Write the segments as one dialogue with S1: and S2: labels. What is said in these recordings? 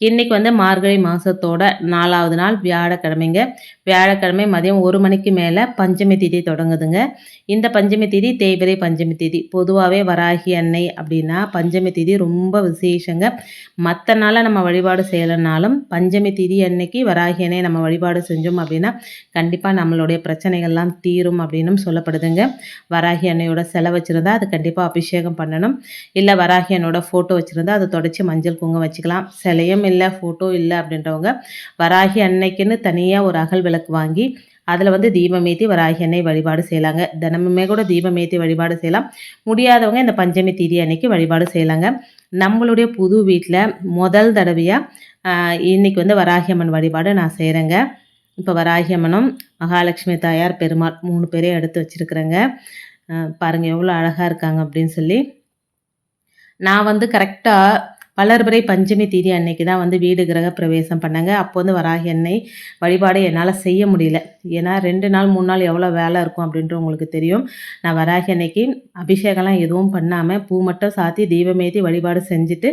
S1: இன்றைக்கி வந்து மார்கழி மாதத்தோட நாலாவது நாள் வியாழக்கிழமைங்க. வியாழக்கிழமை மதியம் ஒரு மணிக்கு மேலே பஞ்சமி திதி தொடங்குதுங்க. இந்த பஞ்சமி திதி தேய்பிரை பஞ்சமி திதி. பொதுவாகவே வராகி அன்னை அப்படின்னா பஞ்சமி திதி ரொம்ப விசேஷங்க. மற்ற நாளில் நம்ம வழிபாடு செய்யலைனாலும் பஞ்சமி திதி அன்னைக்கு வராகி அன்னை நம்ம வழிபாடு செஞ்சோம் அப்படின்னா கண்டிப்பாக நம்மளுடைய பிரச்சனைகள்லாம் தீரும் அப்படின்னும் சொல்லப்படுதுங்க. வராகி அன்னையோட செலவு வச்சுருந்தா அது கண்டிப்பாக அபிஷேகம் பண்ணணும். இல்லை வராகி அன்னோட ஃபோட்டோ வச்சுருந்தா அதை தொடச்சி மஞ்சள் குங்குமம் வச்சுக்கலாம். சிலையும் இல்லை ஃபோட்டோ இல்லை அப்படின்றவங்க வராகி அன்னைக்குன்னு தனியாக ஒரு அகல் விளக்கு வாங்கி அதில் வந்து தீபமேத்தி வராகி அன்னை வழிபாடு செய்யலாங்க. தினமுமே கூட தீபமேத்தி வழிபாடு செய்யலாம். முடியாதவங்க இந்த பஞ்சமி தீதி அன்னைக்கு வழிபாடு செய்யலாங்க. நம்மளுடைய புது வீட்டில் முதல் தடவையாக இன்னைக்கு வந்து வராகி அம்மன் வழிபாடு நான் செய்கிறேங்க இப்போ வராகி அம்மனும் மகாலட்சுமி தாயார் பெருமாள் மூணு பேரையும் எடுத்து வச்சுருக்குறேங்க. பாருங்கள் எவ்வளோ அழகாக இருக்காங்க அப்படின்னு சொல்லி. நான் வந்து கரெக்டாக வளர்பிறை பஞ்சமி தீதி அன்னைக்கு தான் வந்து வீடு கிரக பிரவேசம் பண்ணாங்க. அப்போ வந்து வராகி எண்ணெய் வழிபாடு என்னால் செய்ய முடியல. ஏன்னா ரெண்டு நாள் மூணு நாள் எவ்வளோ வேலை இருக்கும் அப்படின்ட்டு உங்களுக்கு தெரியும். நான் வராகி அன்னைக்கு அபிஷேகம்லாம் எதுவும் பண்ணாமல் பூ மட்டும் சாத்தி தீபமேத்தி வழிபாடு செஞ்சுட்டு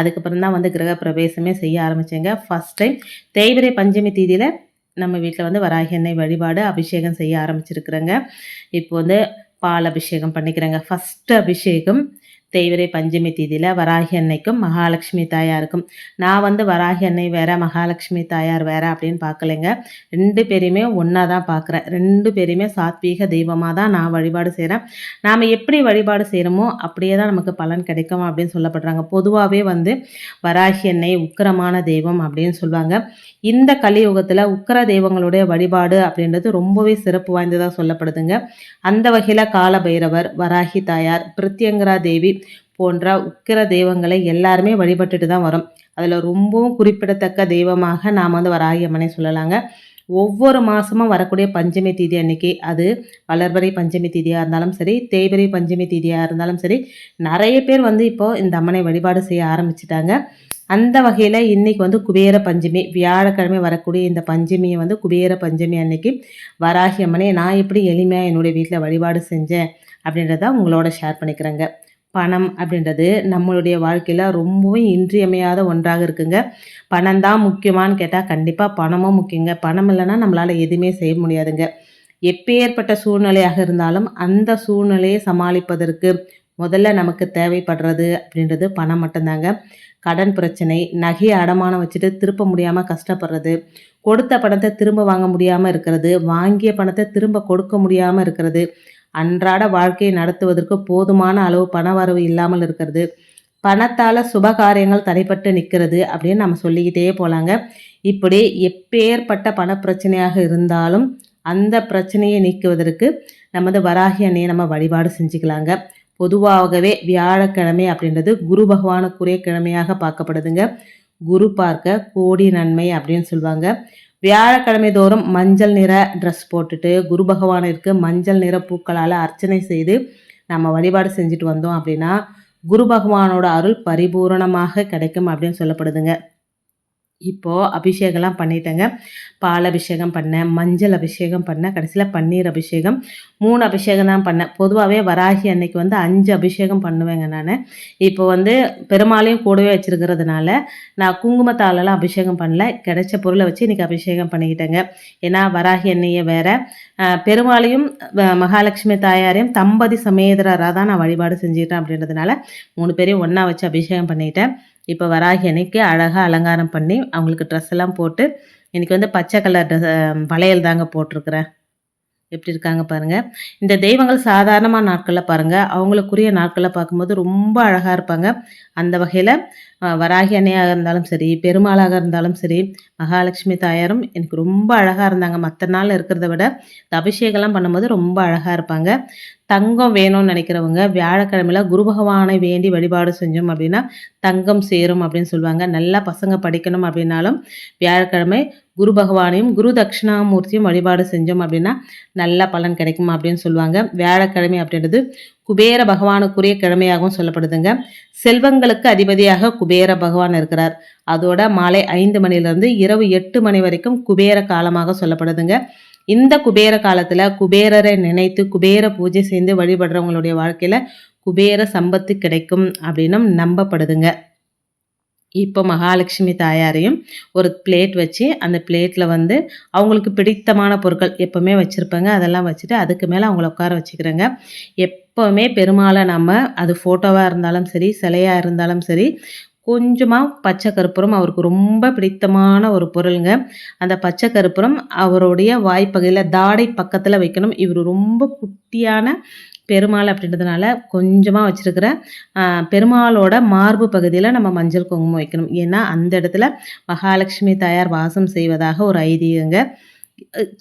S1: அதுக்கப்புறம் தான் வந்து கிரக பிரவேசமே செய்ய ஆரம்பித்தேங்க ஃபஸ்ட் டைம் தேய்பிரை பஞ்சமி தீதியில் நம்ம வீட்டில் வந்து வராகி எண்ணெய் வழிபாடு அபிஷேகம் செய்ய ஆரம்பிச்சிருக்கிறேங்க. இப்போ வந்து பால் அபிஷேகம் பண்ணிக்கிறேங்க. ஃபஸ்ட்டு அபிஷேகம் தேய்விரை பஞ்சமி தீதியில் வராகி அன்னைக்கும் மகாலட்சுமி தாயாருக்கும். நான் வந்து வராகி அன்னை வேற மகாலட்சுமி தாயார் வேற அப்படின்னு பார்க்கலைங்க. ரெண்டு பேரையுமே ஒன்றா தான் பார்க்குறேன். ரெண்டு பேரையுமே சாத்வீக தெய்வமாக தான் நான் வழிபாடு செய்கிறேன் நாம் எப்படி வழிபாடு செய்கிறோமோ அப்படியே தான் நமக்கு பலன் கிடைக்கும் அப்படின்னு சொல்லப்படுறாங்க. பொதுவாகவே வந்து வராகி அன்னை உக்கிரமான தெய்வம் அப்படின்னு சொல்லுவாங்க. இந்த கலியுகத்தில் உக்கர தெய்வங்களுடைய வழிபாடு அப்படின்றது ரொம்பவே சிறப்பு வாய்ந்ததாக சொல்லப்படுதுங்க. அந்த வகையில் கால பைரவர் வராகி தாயார் பிரித்யங்கரா தேவி போன்ற உக்கிர தெய்வங்களை எல்லாருமே வழிபட்டுட்டு தான் வரும். அதில் ரொம்பவும் குறிப்பிடத்தக்க தெய்வமாக நாம் வந்து வராகி அம்மனை சொல்லலாங்க. ஒவ்வொரு மாதமும் வரக்கூடிய பஞ்சமி தீதி அன்னைக்கு அது வளர்பறை பஞ்சமி தீதியாக இருந்தாலும் சரி தேய்பறை பஞ்சமி தீதியாக இருந்தாலும் சரி நிறைய பேர் வந்து இப்போது இந்த அம்மனை வழிபாடு செய்ய ஆரம்பிச்சிட்டாங்க. அந்த வகையில் இன்றைக்கி வந்து குபேர பஞ்சமி வியாழக்கிழமை வரக்கூடிய இந்த பஞ்சமியை வந்து குபேர பஞ்சமி அன்னைக்கு வராகி அம்மனை நான் எப்படி எளிமையாக என்னுடைய வீட்டில் வழிபாடு செஞ்சேன் அப்படின்றத உங்களோட ஷேர் பண்ணிக்கிறேங்க. பணம் அப்படின்றது நம்மளுடைய வாழ்க்கையில் ரொம்பவும் இன்றியமையாத ஒன்றாக இருக்குங்க. பணம் தான் முக்கியமானு கேட்டால் கண்டிப்பாக பணமும் முக்கியங்க. பணம் இல்லைன்னா நம்மளால் எதுவுமே செய்ய முடியாதுங்க. எப்பேற்பட்ட சூழ்நிலையாக இருந்தாலும் அந்த சூழ்நிலையை சமாளிப்பதற்கு முதல்ல நமக்கு தேவைப்படுறது அப்படின்றது பணம் மட்டும்தாங்க. கடன் பிரச்சனை நகையை அடமானம் வச்சுட்டு திருப்ப முடியாமல் கஷ்டப்படுறது கொடுத்த பணத்தை திரும்ப வாங்க முடியாமல் இருக்கிறது வாங்கிய பணத்தை திரும்ப கொடுக்க முடியாமல் இருக்கிறது அன்றாட வாழ்க்கையை நடத்துவதற்கு போதுமான அளவு பண வரவு இல்லாமல் இருக்கிறது. பணத்தால் சுபகாரியங்கள் தடைப்பட்டு நிற்கிறது அப்படின்னு நம்ம சொல்லிக்கிட்டே போகலாங்க இப்படி எப்பேற்பட்ட பண பிரச்சனையாக இருந்தாலும் அந்த பிரச்சனையை நீக்குவதற்கு நமது வராகி அன்னையை நம்ம வழிபாடு செஞ்சுக்கலாங்க. பொதுவாகவே வியாழக்கிழமை அப்படின்றது குரு பகவானுக்குரிய கிழமையாக பார்க்கப்படுதுங்க. குரு பார்க்க கோடி நன்மை அப்படின்னு சொல்லுவாங்க வியாழக்கிழமை தோறும் மஞ்சள் நிற ட்ரெஸ் போட்டுட்டு குரு பகவானிற்கு மஞ்சள் நிற பூக்களால் அர்ச்சனை செய்து நம்ம வழிபாடு செஞ்சுட்டு வந்தோம் அப்படின்னா குரு பகவானோட அருள் பரிபூரணமாக கிடைக்கும் அப்படின்னு சொல்லப்படுதுங்க. இப்போது அபிஷேகம்லாம் பண்ணிட்டேங்க. பால் அபிஷேகம் பண்ணேன் மஞ்சள் அபிஷேகம் பண்ணேன் கடைசியில் பன்னீர் அபிஷேகம். மூணு அபிஷேகம் தான் பண்ணேன். பொதுவாகவே வராகி அன்னைக்கு வந்து அஞ்சு அபிஷேகம் பண்ணுவேங்க நான். இப்போ வந்து பெருமாளையும் கூடவே வச்சுருக்கிறதுனால நான் குங்குமத்தாலெல்லாம் அபிஷேகம் பண்ணல. கிடைச்ச பொருளை வச்சு இன்றைக்கி அபிஷேகம் பண்ணிக்கிட்டேங்க. ஏன்னா வராகி அன்னையை வேறு. பெருமாளையும் மகாலட்சுமி தாயாரையும் தம்பதி சமேதராக தான் நான் வழிபாடு செஞ்சுக்கிட்டேன் அப்படின்றதுனால மூணு பேரையும் ஒன்றா வச்சு அபிஷேகம் பண்ணிக்கிட்டேன் இப்போ வராகி அன்னைக்கு அழகாக அலங்காரம் பண்ணி அவங்களுக்கு ட்ரெஸ் எல்லாம் போட்டு இன்றைக்கி வந்து பச்சை கலர் ட்ரெஸ் வளையல் தாங்க போட்டிருக்கிறேன். எப்படி இருக்காங்க பாருங்கள் இந்த தெய்வங்கள் சாதாரணமான நாட்களில் பாருங்கள் அவங்களுக்குரிய நாட்களில் பார்க்கும்போது ரொம்ப அழகாக இருப்பாங்க. அந்த வகையில் வராகி அன்னையாக இருந்தாலும் சரி பெருமாளாக இருந்தாலும் சரி மகாலட்சுமி தாயாரும் எனக்கு ரொம்ப அழகாக இருந்தாங்க. மற்ற நாள் இருக்கிறத விட இந்த அபிஷேகம்லாம் பண்ணும்போது ரொம்ப அழகாக இருப்பாங்க. தங்கம் வேணும்னு நினைக்கிறவங்க வியாழக்கிழமையில் குரு பகவானை வேண்டி வழிபாடு செஞ்சோம் அப்படின்னா தங்கம் சேரும் அப்படின்னு சொல்லுவாங்க. நல்லா பசங்க படிக்கணும் அப்படின்னாலும் வியாழக்கிழமை குரு பகவானையும் குரு தட்சிணாமூர்த்தியும் வழிபாடு செஞ்சோம் அப்படின்னா நல்ல பலன் கிடைக்கும் அப்படின்னு சொல்லுவாங்க. வியாழக்கிழமை அப்படின்றது குபேர பகவானுக்குரிய கிழமையாகவும் சொல்லப்படுதுங்க. செல்வங்களுக்கு அதிபதியாக குபேர பகவான் இருக்கிறார். அதோட மாலை ஐந்து மணிலிருந்து இரவு எட்டு மணி வரைக்கும் குபேர காலமாக சொல்லப்படுதுங்க. இந்த குபேர காலத்தில் குபேரரை நினைத்து குபேர பூஜை செய்து வழிபடுறவங்களுடைய வாழ்க்கையில் குபேர சம்பத்து கிடைக்கும் அப்படின்னும் நம்பப்படுதுங்க. இப்போ மகாலட்சுமி தாயாரையும் ஒரு பிளேட் வச்சு அந்த பிளேட்டில் வந்து அவங்களுக்கு பிடித்தமான பொருட்கள் எப்போவுமே வச்சுருப்பாங்க. அதெல்லாம் வச்சுட்டு அதுக்கு மேலே அவங்கள உட்கார வச்சுக்கிறேங்க. எப் எப்போவுமே பெருமாளை நம்ம அது ஃபோட்டோவாக இருந்தாலும் சரி சிலையாக இருந்தாலும் சரி கொஞ்சமாக பச்சை கற்பூரம் அவருக்கு ரொம்ப பிடித்தமான ஒரு பொருளுங்க. அந்த பச்சை கற்பூரம் அவருடைய வாய்ப்பகுதியில் தாடை பக்கத்தில் வைக்கணும். இவர் ரொம்ப குட்டியான பெருமாள் அப்படின்றதுனால கொஞ்சமாக வச்சுருக்கிற பெருமாளோட மார்பு பகுதியில் நம்ம மஞ்சள் குங்குமம் வைக்கணும். ஏன்னா அந்த இடத்துல மகாலட்சுமி தாயார் வாசம் செய்வதாக ஒரு ஐதீகங்க.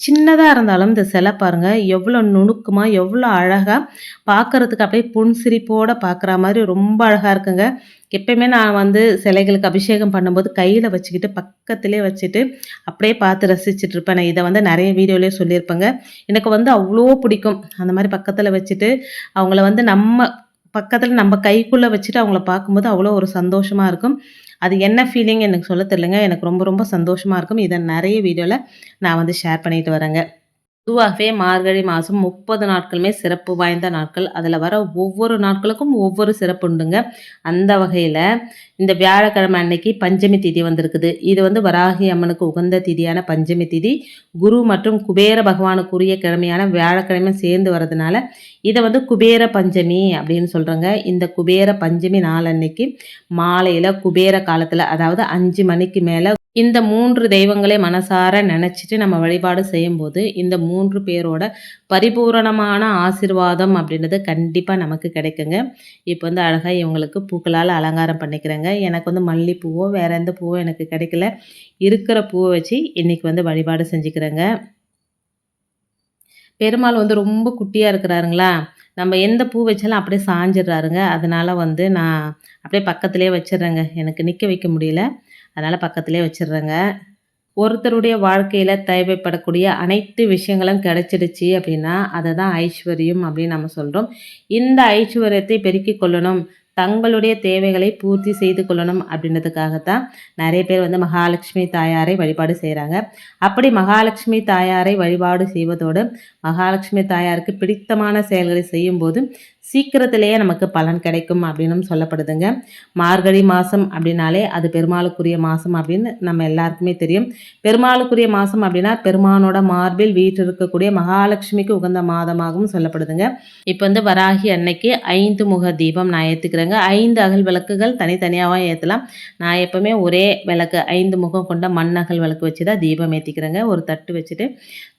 S1: சின்னதாக இருந்தாலும் இந்த சிலை பாருங்கள் எவ்வளோ நுணுக்கமாக எவ்வளோ அழகாக பார்க்குறதுக்கு அப்படியே புன்சிரிப்போடு பார்க்குற மாதிரி ரொம்ப அழகாக இருக்குங்க. எப்பயுமே நான் வந்து சிலைகளுக்கு அபிஷேகம் பண்ணும்போது கையில் வச்சுக்கிட்டு பக்கத்திலே வச்சுட்டு அப்படியே பார்த்து ரசிச்சுட்டு இருப்பேன். நான் இதை வந்து நிறைய வீடியோலேயே சொல்லியிருப்பேங்க. எனக்கு வந்து அவ்வளோ பிடிக்கும். அந்த மாதிரி பக்கத்தில் வச்சுட்டு அவங்கள வந்து நம்ம பக்கத்தில் நம்ம கைக்குள்ளே வச்சுட்டு அவங்கள பார்க்கும்போது அவ்வளோ ஒரு சந்தோஷமாக இருக்கும். அது என்ன ஃபீலிங் எனக்கு சொல்ல தெரிலங்க எனக்கு ரொம்ப ரொம்ப சந்தோஷமாக இருக்கும். இதை நிறைய வீடியோவில் நான் வந்து ஷேர் பண்ணிட்டு வரேங்க. பொதுவாகவே மார்கழி மாதம் முப்பது நாட்களுமே சிறப்பு வாய்ந்த நாட்கள். அதில் வர ஒவ்வொரு நாட்களுக்கும் ஒவ்வொரு சிறப்பு உண்டுங்க. அந்த வகையில் இந்த வியாழக்கிழமை அன்னைக்கு பஞ்சமி திதி வந்திருக்குது. இது வந்து வராகி அம்மனுக்கு உகந்த திதியான பஞ்சமி திதி. குரு மற்றும் குபேர பகவானுக்குரிய கிழமையான வியாழக்கிழமை சேர்ந்து வர்றதுனால இதை வந்து குபேர பஞ்சமி அப்படின்னு சொல்கிறாங்க இந்த குபேர பஞ்சமி நாள் அன்னைக்கு மாலையில் குபேர காலத்தில் அதாவது அஞ்சு மணிக்கு மேலே இந்த மூன்று தெய்வங்களை மனசார நினச்சிட்டு நம்ம வழிபாடு செய்யும்போது இந்த மூன்று பேரோட பரிபூரணமான ஆசிர்வாதம் அப்படின்றது கண்டிப்பாக நமக்கு கிடைக்குங்க. இப்போ வந்து அழகாக இவங்களுக்கு பூக்களால் அலங்காரம் பண்ணிக்கிறேங்க. எனக்கு வந்து மல்லிப்பூவோ வேறு எந்த பூவோ எனக்கு கிடைக்கல. இருக்கிற பூவை வச்சு இன்றைக்கி வந்து வழிபாடு செஞ்சுக்கிறேங்க. பெருமாள் வந்து ரொம்ப குட்டியாக இருக்கிறாருங்களா? நம்ம எந்த பூ வச்சாலும் அப்படியே சாஞ்சிடுறாருங்க. அதனால் வந்து நான் அப்படியே பக்கத்துலேயே வச்சிடுறேங்க. எனக்கு நிற்க வைக்க முடியல. அதனால் பக்கத்துலேயே வச்சிடுறேங்க. ஒருத்தருடைய வாழ்க்கையில் தேவைப்படக்கூடிய அனைத்து விஷயங்களும் கிடைச்சிடுச்சு அப்படின்னா அதை தான் ஐஸ்வர்யம் அப்படின்னு நம்ம சொல்கிறோம் இந்த ஐஸ்வர்யத்தை பெருக்கிக் கொள்ளணும் தங்களுடைய தேவைகளை பூர்த்தி செய்து கொள்ளணும் அப்படின்றதுக்காக தான் நிறைய பேர் வந்து மகாலட்சுமி தாயாரை வழிபாடு செய்கிறாங்க அப்படி மகாலட்சுமி தாயாரை வழிபாடு செய்வதோடு மகாலட்சுமி தாயாருக்கு பிடித்தமான செயல்களை செய்யும்போது சீக்கிரத்திலேயே நமக்கு பலன் கிடைக்கும் அப்படின்னு சொல்லப்படுதுங்க. மார்கழி மாதம் அப்படின்னாலே அது பெருமாளுக்குரிய மாதம் அப்படின்னு நம்ம எல்லாருக்குமே தெரியும். பெருமாளுக்குரிய மாதம் அப்படின்னா பெருமானோட மார்பில் வீட்டில் இருக்கக்கூடிய மகாலட்சுமிக்கு உகந்த மாதமாகவும் சொல்லப்படுதுங்க. இப்போ வந்து வராகி அன்னைக்கு ஐந்து முக தீபம் நான் ஏற்றுக்கிறேங்க ஐந்து அகல் விளக்குகள் தனித்தனியாகவும் ஏற்றலாம் நான் எப்போவுமே ஒரே விளக்கு ஐந்து முகம் கொண்ட மண் அகல் விளக்கு வச்சு தான் தீபம் ஏற்றிக்கிறேங்க ஒரு தட்டு வச்சுட்டு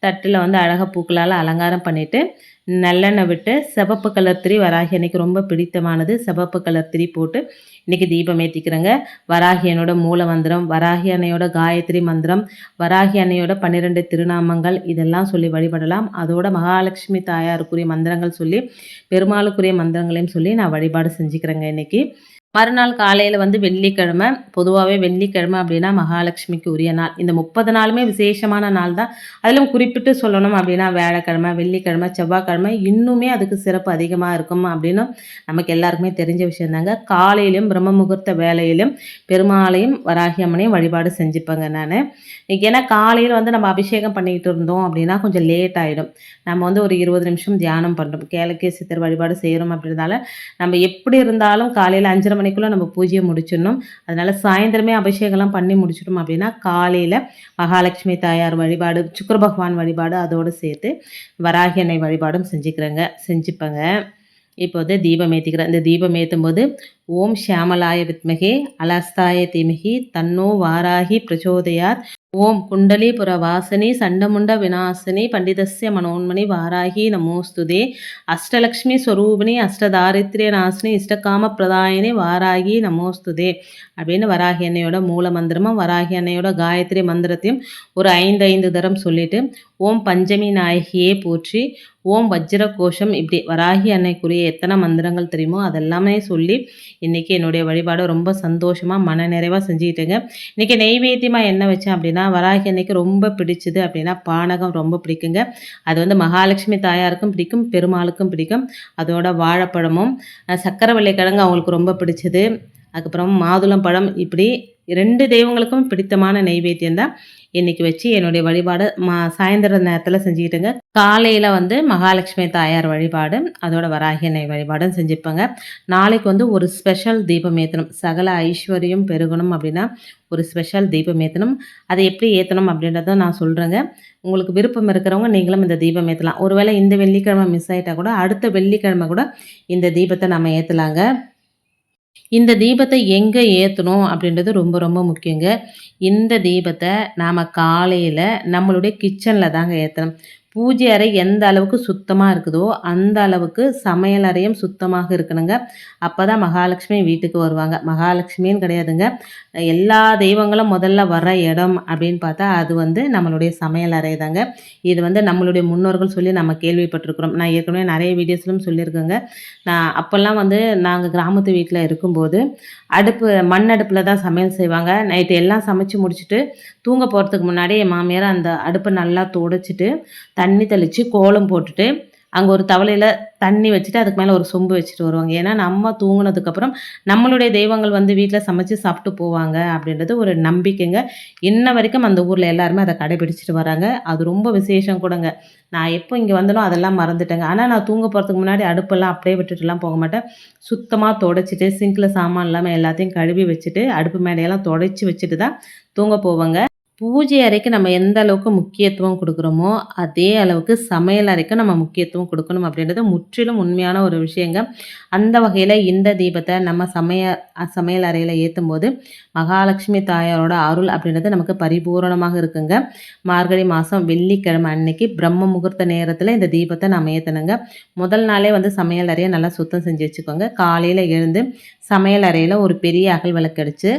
S1: தட்டில் வந்து அழகாக பூக்களால் அலங்காரம் பண்ணிவிட்டு நல்லெண்ணெய் விட்டு சிவப்பு கலர் திரி. வராகி அன்றைக்கி ரொம்ப பிடித்தமானது. சிவப்பு கலர் திரி போட்டு இன்றைக்கி தீபம் ஏற்றிக்கிறேங்க வராகி அன்னையோட மூல மந்திரம் வராகி அன்னையோட காயத்ரி மந்திரம் வராகி அன்னையோட பன்னிரெண்டு திருநாமங்கள் இதெல்லாம் சொல்லி வழிபடலாம். அதோட மகாலட்சுமி தாயாருக்குரிய மந்திரங்கள் சொல்லி பெருமாளுக்குரிய மந்திரங்களையும் சொல்லி நான் வழிபாடு செஞ்சுக்கிறேங்க இன்றைக்கி மறுநாள் காலையில் வந்து வெள்ளிக்கிழமை பொதுவாகவே வெள்ளிக்கிழமை அப்படின்னா மகாலட்சுமிக்கு உரிய நாள். இந்த முப்பது நாளுமே விசேஷமான நாள் தான் அதிலும் குறிப்பிட்டு சொல்லணும் அப்படின்னா வேலைக்கிழமை வெள்ளிக்கிழமை செவ்வாய்க்கிழமை இன்னுமே அதுக்கு சிறப்பு அதிகமாக இருக்கும் அப்படின்னு நமக்கு எல்லாருக்குமே தெரிஞ்ச விஷயம் தாங்க காலையிலும் பிரம்ம முகூர்த்த வேலையிலும் பெருமாளையும் வராகி அம்மனையும் வழிபாடு செஞ்சுப்பேங்க நான். ஏன்னா காலையில் வந்து நம்ம அபிஷேகம் பண்ணிக்கிட்டு இருந்தோம் அப்படின்னா கொஞ்சம் லேட் ஆகிடும் நம்ம வந்து ஒரு இருபது நிமிஷம் தியானம் பண்ணுறோம் கேளக்கே சித்தர் வழிபாடு செய்கிறோம் அப்படின்றதால நம்ம எப்படி இருந்தாலும் காலையில் அஞ்சரை மணிக்குள்ளே நம்ம பூஜையை முடிச்சிடணும். அதனால் சாயந்தரமே அபிஷேகம்லாம் பண்ணி முடிச்சிட்டோம் அப்படின்னா காலையில் மகாலட்சுமி தாயார் வழிபாடு சுக்கர பகவான் வழிபாடு அதோடு சேர்த்து வராகி எண்ணெய் வழிபாடும் செஞ்சுக்கிறேங்க செஞ்சுப்பேங்க. இப்போ வந்து தீபம் ஏற்றிக்கிறேன் இந்த தீபம் ஏற்றும் போது ஓம் ஷியாமலாய வித்மகே அலஸ்தாய தீமகி தன்னோ வாராகி பிரச்சோதயார் ஓம் குண்டலீபுர வாசனி சண்டமுண்ட விநாசினி பண்டிதஸ்ய மனோன்மணி வாராகி நமோஸ்துதே. அஷ்டலக்ஷ்மி ஸ்வரூபிணி அஷ்டதாரித்ரிய நாசினி இஷ்டகாம பிரதாயினி வாராகி நமோஸ்துதே. அப்படின்னு வராகி அன்னையோட மூல மந்திரமும் வராகி அன்னையோட காயத்ரி மந்திரத்தையும் ஒரு ஐந்து ஐந்து தரம் சொல்லிட்டு ஓம் பஞ்சமி நாயகியே போற்றி ஓம் வஜ்ர கோஷம் இப்படி வராகி அன்னைக்குரிய எத்தனை மந்திரங்கள் தெரியுமோ அதெல்லாமே சொல்லி இன்றைக்கி என்னுடைய வழிபாடு ரொம்ப சந்தோஷமாக மன நிறைவாக செஞ்சுக்கிட்டேங்க. இன்றைக்கி நெய்வேத்தியமாக என்ன வச்சேன் அப்படின்னா வராகி அன்னைக்கு ரொம்ப பிடிச்சது அப்படின்னா பானகம் ரொம்ப பிடிக்குங்க. அது வந்து மகாலட்சுமி தாயாருக்கும் பிடிக்கும் பெருமாளுக்கும் பிடிக்கும். அதோட வாழைப்பழமும் சக்கரை வெள்ளைக்கிழங்கு அவங்களுக்கு ரொம்ப பிடிச்சது. அதுக்கப்புறம் மாதுளம் பழம் இப்படி ரெண்டு தெய்வங்களுக்கும் பிடித்தமான நெய்வேத்தியம் தான் இன்னைக்கு வச்சு என்னுடைய வழிபாடு. மா சாயந்தர நேரத்தில் செஞ்சுக்கிட்டுங்க. காலையில் வந்து மகாலட்சுமி தாயார் வழிபாடு, அதோட வராகிய நெய் வழிபாடும் செஞ்சுப்பேங்க. நாளைக்கு வந்து ஒரு ஸ்பெஷல் தீபம் ஏற்றணும் சகல ஐஸ்வர்யம் பெருகணும் அப்படின்னா, ஒரு ஸ்பெஷல் தீபம் ஏற்றணும் அதை எப்படி ஏற்றணும் அப்படின்றத நான் சொல்கிறேங்க உங்களுக்கு விருப்பம் இருக்கிறவங்க நீங்களும் இந்த தீபம் ஏற்றலாம் ஒருவேளை இந்த வெள்ளிக்கிழமை மிஸ் ஆகிட்டா கூட, அடுத்த வெள்ளிக்கிழமை கூட இந்த தீபத்தை நம்ம ஏற்றலாங்க இந்த தீபத்தை எங்கே ஏற்றணும் அப்படின்றது ரொம்ப ரொம்ப முக்கியங்க. இந்த தீபத்தை நாம் காலையில் நம்மளுடைய கிச்சனில் தாங்க ஏற்றணும் பூஜை அறை எந்த அளவுக்கு சுத்தமாக இருக்குதோ, அந்த அளவுக்கு சமையல் அறையும் சுத்தமாக இருக்கணுங்க. அப்போ தான் மகாலட்சுமி வீட்டுக்கு வருவாங்க. மகாலட்சுமின்னு கிடையாதுங்க. எல்லா தெய்வங்களும் முதல்ல வர இடம் அப்படின்னு பார்த்தா, அது வந்து நம்மளுடைய சமையல் அறை தாங்க. இது வந்து நம்மளுடைய முன்னோர்கள் சொல்லி நம்ம கேள்விப்பட்டிருக்கிறோம். நான் ஏற்கனவே நிறைய வீடியோஸ்லும் சொல்லியிருக்கேங்க. நான் அப்போல்லாம் வந்து நாங்கள் கிராமத்து வீட்டில் இருக்கும்போது, அடுப்பு மண் அடுப்பில் தான் சமையல் செய்வாங்க. நைட்டு எல்லாம் சமைச்சு முடிச்சுட்டு, தூங்க போகிறதுக்கு முன்னாடி என் மாமியார் அந்த அடுப்பை நல்லா துடைச்சிட்டு, தண்ணி தெளித்து கோலம் போட்டுட்டு, அங்கே ஒரு தவளையில் தண்ணி வச்சுட்டு, அதுக்கு மேலே ஒரு சொம்பு வச்சுட்டு வருவாங்க. ஏன்னா, நம்ம தூங்கினதுக்கப்புறம் நம்மளுடைய தெய்வங்கள் வந்து வீட்டில் சமைச்சு சாப்பிட்டு போவாங்க அப்படின்றது ஒரு நம்பிக்கைங்க. இன்ன வரைக்கும் அந்த ஊரில் எல்லாருமே அதை கடைபிடிச்சிட்டு வராங்க. அது ரொம்ப விசேஷம் கூடங்க. நான் எப்போ இங்கே வந்தாலும் அதெல்லாம் மறந்துட்டேங்க. ஆனால் நான் தூங்க போகிறதுக்கு முன்னாடி அடுப்பெல்லாம் அப்படியே விட்டுட்டுலாம் போக மாட்டேன். சுத்தமாக தொடச்சிட்டு சிங்கில் சாமான் இல்லாமல் எல்லாத்தையும் கழுவி வச்சுட்டு, அடுப்பு மேடையெல்லாம் தொடச்சி வச்சுட்டு தான் தூங்க போவேங்க. பூஜை அறைக்கு நம்ம எந்த அளவுக்கு முக்கியத்துவம் கொடுக்குறோமோ அதே அளவுக்கு சமையல் அறைக்கும் நம்ம முக்கியத்துவம் கொடுக்கணும் அப்படின்றது முற்றிலும் உண்மையான ஒரு விஷயங்க. அந்த வகையில் இந்த தீபத்தை நம்ம சமைய சமையல் சமையல் ஏற்றும் போது மகாலட்சுமி தாயாரோட அருள் அப்படின்றது நமக்கு பரிபூரணமாக இருக்குங்க. மார்கழி மாதம் வெள்ளிக்கிழமை அன்னைக்கு பிரம்ம முகூர்த்த நேரத்தில் இந்த தீபத்தை நம்ம ஏற்றணுங்க முதல் நாளே வந்து சமையல் அறையை நல்லா சுத்தம் செஞ்சு வச்சுக்கோங்க. காலையில் எழுந்து சமையல் அறையில் ஒரு பெரிய அகல் விளக்கு அடிச்சு,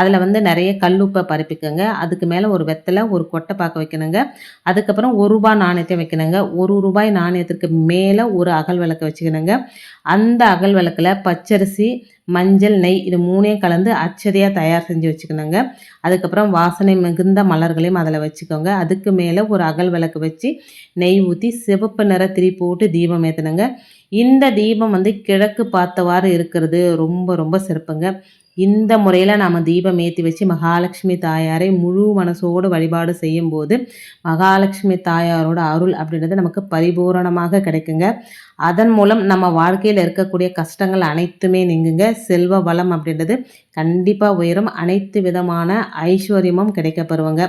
S1: அதில வந்து நிறைய கல்லுப்பை பரப்பிக்கோங்க அதுக்கு மேலே ஒரு வெத்தலை ஒரு கொட்டை பார்க்க வைக்கணுங்க. அதுக்கப்புறம் ஒரு ரூபாய் நாணயத்தை வைக்கணுங்க. ஒரு ரூபாய் நாணயத்திற்கு மேலே ஒரு அகல் விளக்கு வச்சுக்கணுங்க. அந்த அகல் விளக்கில் பச்சரிசி, மஞ்சள், நெய் இது மூணையும் கலந்து அச்சதையாக தயார் செஞ்சு வச்சுக்கணுங்க. அதுக்கப்புறம் வாசனை மிகுந்த மலர்களையும் அதில் வச்சுக்கோங்க. அதுக்கு மேலே ஒரு அகல் விளக்கு வச்சு, நெய் ஊற்றி சிவப்பு நிற திரி போட்டு தீபம் ஏத்தணுங்க. இந்த தீபம் வந்து கிழக்கு பார்த்தவாறு இருக்கிறது ரொம்ப ரொம்ப சிறப்புங்க. இந்த முறையில் நாம் தீபம் ஏற்றி வச்சு மகாலட்சுமி தாயாரை முழு மனசோடு வழிபாடு செய்யும்போது, மகாலட்சுமி தாயாரோட அருள் அப்படின்றது நமக்கு பரிபூரணமாக கிடைக்குங்க. அதன் மூலம் நம்ம வாழ்க்கையில் இருக்கக்கூடிய கஷ்டங்கள் அனைத்துமே நீங்குங்க. செல்வ வளம் அப்படின்றது கண்டிப்பாக உயரும். அனைத்து விதமான ஐஸ்வர்யமும் கிடைக்கப்பெறுவங்க.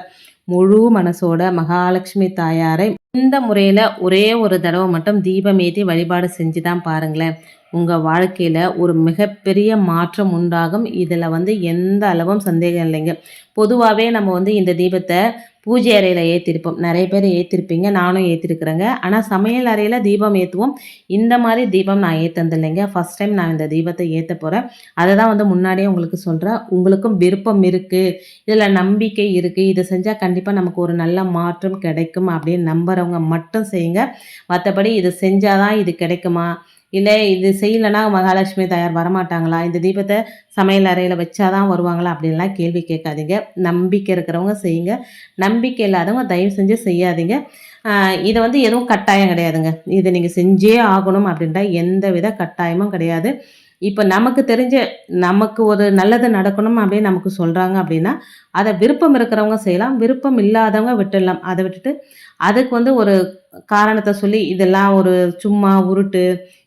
S1: முழு மனசோட மகாலட்சுமி தாயாரை இந்த முறையில் ஒரே ஒரு தடவை மட்டும் தீபமேற்றி வழிபாடு செஞ்சு தான் பாருங்களேன். உங்கள் வாழ்க்கையில ஒரு மிகப்பெரிய மாற்றம் உண்டாகும். இதில் வந்து எந்த அளவும் சந்தேகம் இல்லைங்க. பொதுவாகவே நம்ம வந்து இந்த தீபத்தை பூஜை அறையில் ஏற்றிருப்போம் நிறைய பேர் ஏற்றிருப்பீங்க நானும் ஏற்றிருக்கிறேங்க ஆனால் சமையல் அறையில் தீபம் ஏற்றுவோம் இந்த மாதிரி தீபம் நான் ஏற்றந்தில்லைங்க இல்லைங்க. ஃபர்ஸ்ட் டைம் நான் இந்த தீபத்தை ஏற்ற போகிறேன் அதை தான் வந்து முன்னாடியே உங்களுக்கு சொல்கிறேன் உங்களுக்கும் விருப்பம் இருக்குது இதில் நம்பிக்கை இருக்குது இதை செஞ்சால் கண்டிப்பாக நமக்கு ஒரு நல்ல மாற்றம் கிடைக்கும் அப்படின்னு நம்புகிறவங்க மட்டும் செய்யுங்க. மற்றபடி இதை செஞ்சால் தான் இது கிடைக்குமா? இல்லை இது செய்யலன்னா மகாலட்சுமி தயார் வரமாட்டாங்களா? இந்த தீபத்தை சமையல் அறையில் வச்சா தான் வருவாங்களா? அப்படின்லாம் கேள்வி கேட்காதீங்க. நம்பிக்கை இருக்கிறவங்க செய்யுங்க. நம்பிக்கை இல்லாதவங்க தயவு செஞ்சு செய்யாதீங்க. இதை வந்து எதுவும் கட்டாயம் கிடையாதுங்க. இதை நீங்கள் செஞ்சே ஆகணும் அப்படின்ற எந்தவித கட்டாயமும் கிடையாது. இப்போ நமக்கு தெரிஞ்ச நமக்கு ஒரு நல்லது நடக்கணும் அப்படின்னு நமக்கு சொல்கிறாங்க அப்படின்னா, அதை விருப்பம் இருக்கிறவங்க செய்யலாம். விருப்பம் இல்லாதவங்க விட்டுடலாம். அதை விட்டுட்டு, அதுக்கு வந்து ஒரு காரணத்தை சொல்லி, இதெல்லாம் ஒரு சும்மா உருட்டு,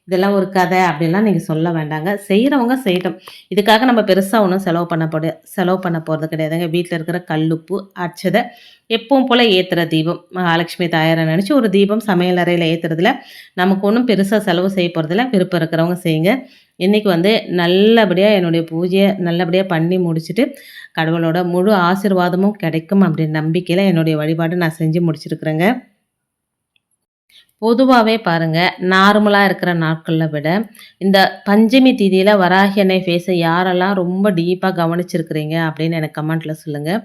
S1: இதெல்லாம் ஒரு கதை அப்படின்லாம் நீங்கள் சொல்ல வேண்டாங்க. செய்கிறவங்க செய்யட்டும். இதுக்காக நம்ம பெருசாக ஒன்றும் செலவு பண்ண செலவு பண்ண போகிறது கிடையாதுங்க. வீட்டில் இருக்கிற கல்லுப்பு, அச்சதை எப்பவும் போல் ஏற்றுற தீபம். மகாலட்சுமி தாயாரை நினச்சி ஒரு தீபம் சமையல் அறையில் ஏற்றுறதுல நமக்கு ஒன்றும் பெருசாக செலவு செய்ய போகிறதில்ல விருப்பம் இருக்கிறவங்க செய்யுங்க. இன்றைக்கி வந்து நல்லபடியாக என்னுடைய பூஜையை நல்லபடியாக பண்ணி முடிச்சுட்டு, கடவுளோட முழு ஆசீர்வாதமும் கிடைக்கும் அப்படின்ற நம்பிக்கையில் என்னுடைய வழிபாடு நான் செஞ்சு முடிச்சிருக்கிறேங்க. பொதுவாகவே பாருங்க, நார்மலாக இருக்கிற நாட்கள விட, இந்த பஞ்சமி திதியில வராகி அன்னை ஃபேஸை யாரெல்லாம் ரொம்ப டீப்பாக கவனிச்சிருக்கிறீங்க அப்படின்னு எனக்கு கமெண்ட்டில் சொல்லுங்கள்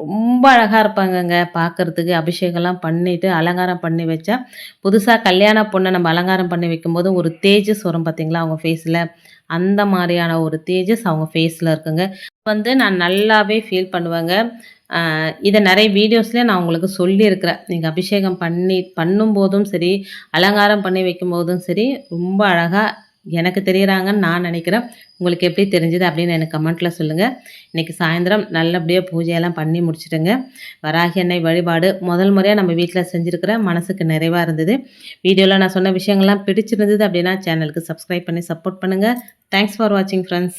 S1: ரொம்ப அழகாக இருப்பாங்கங்க பார்க்கறதுக்கு. அபிஷேகம்லாம் பண்ணிவிட்டு அலங்காரம் பண்ணி வச்சா, புதுசாக கல்யாண பொண்ணை நம்ம அலங்காரம் பண்ணி வைக்கும்போது ஒரு தேஜஸ் வரும் பார்த்தீங்களா அவங்க ஃபேஸில் அந்த மாதிரியான ஒரு தேஜஸ் அவங்க ஃபேஸில் இருக்குங்க. வந்து நான் நல்லாவே ஃபீல் பண்ணுவேங்க. இதை நிறைய வீடியோஸ்லேயே நான் உங்களுக்கு சொல்லியிருக்கிறேன். நீங்கள் அபிஷேகம் பண்ணி பண்ணும்போதும் சரி, அலங்காரம் பண்ணி வைக்கும்போதும் சரி, ரொம்ப அழகாக எனக்கு தெரிகிறாங்கன்னு நான் நினைக்கிறேன். உங்களுக்கு எப்படி தெரிஞ்சுது அப்படின்னு எனக்கு கமெண்ட்டில் சொல்லுங்கள் இன்றைக்கி சாயந்தரம் நல்லபடியாக பூஜையெல்லாம் பண்ணி முடிச்சுட்டுங்க. வராகி எண்ணெய் வழிபாடு முதல் முறையாக நம்ம வீட்டில் செஞ்சுருக்கிறேன் மனசுக்கு நிறைவாக இருந்தது. வீடியோவில் நான் சொன்ன விஷயங்கள்லாம் பிடிச்சிருந்தது அப்படின்னா சேனலுக்கு சப்ஸ்கிரைப் பண்ணி சப்போர்ட் பண்ணுங்கள் தேங்க்ஸ் ஃபார் வாட்சிங் ஃப்ரெண்ட்ஸ்